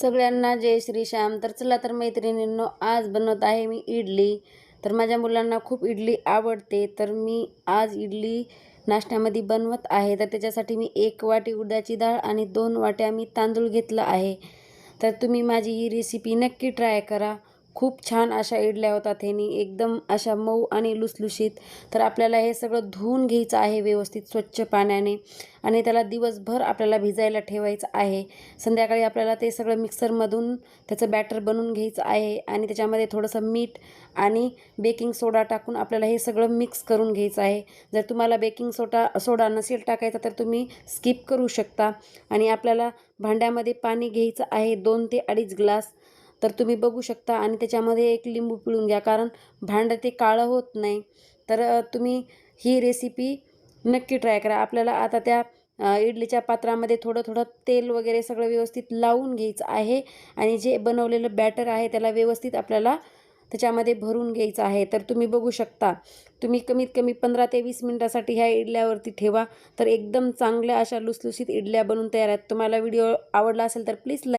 सगळ्यांना जय श्री श्याम. तर चला तर मैत्रिणींनो आज बनवत आहे मी इडली. तर माझ्या मुलांना खूप इडली आवडते. तर मी आज इडली नाश्त्यामध्ये बनवत आहे. तर त्याच्यासाठी मी एक वाटी उडदाची डाळ आणि दोन वाट्या मी तांदूळ घेतलं आहे. तर तुम्ही माझी ही रेसिपी नक्की ट्राय करा. खूप छान अशा इडल्या होतात ह्यानी. एकदम अशा मऊ आणि लुसलुशीत. तर आपल्याला हे सगळं धुवून घ्यायचं आहे व्यवस्थित स्वच्छ पाण्याने. आणि त्याला दिवसभर आपल्याला भिजायला ठेवायचं आहे. संध्याकाळी आपल्याला ते सगळं मिक्सरमधून त्याचं बॅटर बनवून घ्यायचं आहे. आणि त्याच्यामध्ये थोडंसं मीठ आणि बेकिंग सोडा टाकून आपल्याला हे सगळं मिक्स करून घ्यायचं आहे. जर तुम्हाला बेकिंग सोडा सोडा नसेल टाकायचा तर तुम्ही स्किप करू शकता. आणि आपल्याला भांड्यामध्ये पाणी घ्यायचं आहे दोन ते अडीच ग्लास. तर तुम्ही बघू शकता आणि त्याच्यामध्ये एक लिंबू पिळून घ्या कारण भांडं ते काळं होत नाही. तर तुम्ही ही रेसिपी नक्की ट्राय करा. आपल्याला आता त्या इडलीच्या पात्रामध्ये थोडं थोडं तेल वगैरे सगळं व्यवस्थित लावून घ्यायचं आहे आणि जे बनवलेलं बॅटर आहे त्याला व्यवस्थित आपल्याला त्याच्यामध्ये भरून घ्यायचं आहे. तर तुम्ही बघू शकता तुम्ही कमीत कमी पंधरा ते वीस मिनटासाठी ह्या इडल्यावरती ठेवा. तर एकदम चांगल्या अशा लुसलुशीत इडल्या बनवून तयार आहेत. तुम्हाला व्हिडिओ आवडला असेल तर प्लीज